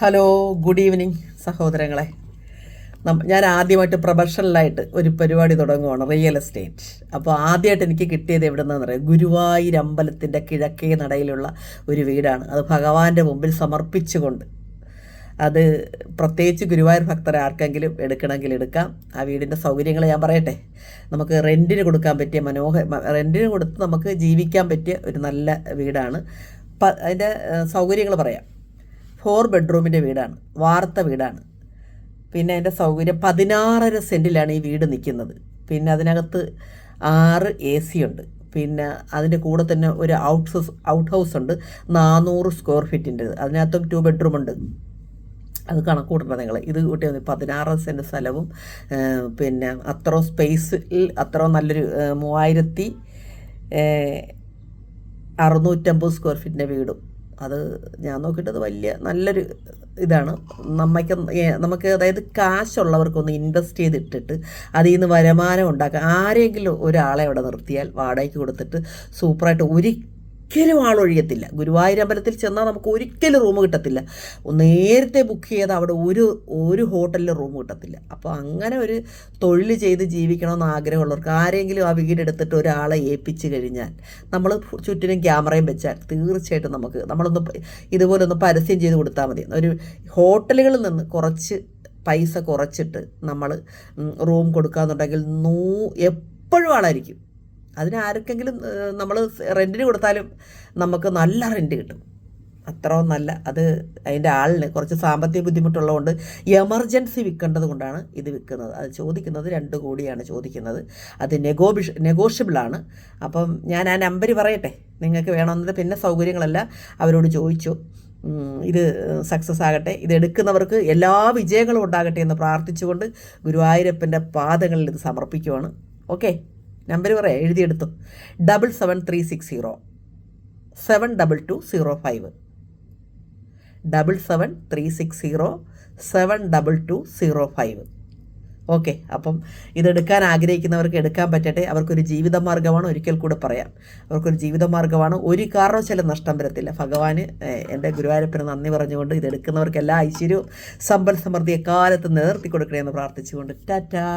Hello good evening സഹോദരങ്ങളെ. ഞാൻ ആദ്യമായിട്ട് പ്രൊഫഷണലായിട്ട് ഒരു പരിപാടി തുടങ്ങുകയാണ് റിയൽ എസ്റ്റേറ്റ് അപ്പോൾ ആദ്യമായിട്ട് എനിക്ക് കിട്ടിയത് എവിടെ നിന്നാണെന്ന് പറയാം ഗുരുവായൂർ അമ്പലത്തിന്റെ കിഴക്കേ നടയിലുള്ള ഒരു വീടാണ്. അത് ഭഗവാന്റെ മുമ്പിൽ സമർപ്പിച്ചുകൊണ്ട്. അത് പ്രത്യേകിച്ച് ഗുരുവായൂർ ഭക്തരെ ആർക്കെങ്കിലും എടുക്കണമെങ്കിൽ എടുക്കാം. ആ വീടിന്റെ സൗകര്യങ്ങൾ ഞാൻ പറയട്ടെ. നമുക്ക് റെന്റിന് കൊടുക്കാൻ പറ്റിയ മനോഹര റെന്റിന് കൊടുത്ത് നമുക്ക് ജീവിക്കാൻ പറ്റിയ ഒരു നല്ല വീടാണ്. അതിന്റെ സൗകര്യങ്ങൾ പറയാം. ഫോർ ബെഡ്റൂമിന്റെ വീടാണ്. വാർത്ത വീടാണ്. പിന്നെ അതിന്റെ സൗകര്യം പതിനാറര സെന്റിലാണ് ഈ വീട് നിൽക്കുന്നത്. പിന്നെ അതിനകത്ത് ആറ് എ സി ഉണ്ട്. പിന്നെ അതിന്റെ കൂടെ തന്നെ ഒരു ഔട്ട് ഹൗസ് ഔട്ട് ഹൗസ് ഉണ്ട്. നാനൂറ് സ്ക്വയർ ഫീറ്റിന്റെത് അതിനകത്തും ടു ബെഡ്റൂം ഉണ്ട്. അത് കണക്കൂട്ടണ്ട നിങ്ങൾ ഇത് കൂട്ടി പതിനാറ് സെന്റ് സ്ഥലവും പിന്നെ അത്ര സ്പേസിൽ അത്ര നല്ലൊരു മൂവായിരത്തി അറുന്നൂറ്റമ്പത് സ്ക്വയർ ഫീറ്റിന്റെ വീടും. അത് ഞാൻ നോക്കിയിട്ടത് വലിയ നല്ലൊരു ഇതാണ്. നമ്മൾക്ക് നമുക്ക് അതായത് കാശുള്ളവർക്കൊന്ന് ഇൻവെസ്റ്റ് ചെയ്തിട്ടിട്ട് അതിൽ നിന്ന് വരുമാനം ഉണ്ടാക്കുക ആരെങ്കിലും ഒരാളെ അവിടെ നിർത്തിയാൽ വാടകയ്ക്ക് കൊടുത്തിട്ട് സൂപ്പറായിട്ട് ഒരിക്കലും ആളൊഴിയത്തില്ല. ഗുരുവായൂർ അമ്പലത്തിൽ ചെന്നാൽ നമുക്ക് ഒരിക്കലും റൂം കിട്ടത്തില്ല. നേരത്തെ ബുക്ക് ചെയ്ത് അവിടെ ഒരു ഒരു ഹോട്ടലിൽ റൂം കിട്ടത്തില്ല. അപ്പോൾ അങ്ങനെ ഒരു തൊഴിൽ ചെയ്ത് ജീവിക്കണമെന്ന് ആഗ്രഹമുള്ളവർക്ക് ആരെങ്കിലും ആ വീടെടുത്തിട്ട് ഒരാളെ ഏൽപ്പിച്ച് കഴിഞ്ഞാൽ നമ്മൾ ചുറ്റിനും ക്യാമറയും വെച്ചാൽ തീർച്ചയായിട്ടും നമുക്ക് നമ്മളൊന്ന് ഇതുപോലൊന്ന് പരസ്യം ചെയ്ത് കൊടുത്താൽ മതി. ഒരു ഹോട്ടലുകളിൽ നിന്ന് കുറച്ച് പൈസ കുറച്ചിട്ട് നമ്മൾ റൂം കൊടുക്കാന്നുണ്ടെങ്കിൽ നൂ എപ്പോഴും ആളായിരിക്കും. അതിന് ആർക്കെങ്കിലും നമ്മൾ റെന്റിന് കൊടുത്താലും നമുക്ക് നല്ല റെന്റ് കിട്ടും. അത്രയും നല്ല അത് അതിന്റെ ആളിന് കുറച്ച് സാമ്പത്തിക ബുദ്ധിമുട്ടുള്ളതുകൊണ്ട് എമർജൻസി വിൽക്കേണ്ടത് കൊണ്ടാണ് ഇത് വിൽക്കുന്നത്. അത് ചോദിക്കുന്നത് രണ്ട് കോടിയാണ് ചോദിക്കുന്നത്. അത് നെഗോബിഷ് നെഗോഷ്യബിളാണ്. അപ്പം ഞാൻ ആ നമ്പർ പറയട്ടെ. നിങ്ങൾക്ക് വേണമെന്നത് പിന്നെ സൗകര്യങ്ങളെല്ലാം. അവരോട് ചോദിച്ചു. ഇത് സക്സസ് ആകട്ടെ. ഇത് എടുക്കുന്നവർക്ക് എല്ലാ വിജയങ്ങളും ഉണ്ടാകട്ടെ എന്ന് പ്രാർത്ഥിച്ചുകൊണ്ട് ഗുരുവായൂരപ്പന്റെ പാദങ്ങളിൽ ഇത് സമർപ്പിക്കുവാണ്. ഓക്കെ? നമ്പർ പറയാം എഴുതിയെടുത്തു. Double seven three six zero. Seven double two zero five. Double seven three six zero seven double two zero five. Okay അപ്പം ഇതെടുക്കാൻ ആഗ്രഹിക്കുന്നവർക്ക് എടുക്കാൻ പറ്റട്ടെ. അവർക്കൊരു ജീവിതമാർഗമാണ് ഒരിക്കൽ കൂടെ പറയാം. അവർക്കൊരു ജീവിതമാർഗമാണ്. ഒരു കാരണവശാലും നഷ്ടം വരത്തില്ല. ഭഗവാന് ഏഹ്, എന്റെ ഗുരുവായൂരപ്പന് നന്ദി പറഞ്ഞുകൊണ്ട് ഇതെടുക്കുന്നവർക്ക് എല്ലാ ഐശ്വര്യവും സമ്പൽ സമൃദ്ധി എക്കാലത്ത് നിലനിർത്തി കൊടുക്കണമെന്ന് പ്രാർത്ഥിച്ചുകൊണ്ട്. ടാറ്റാ!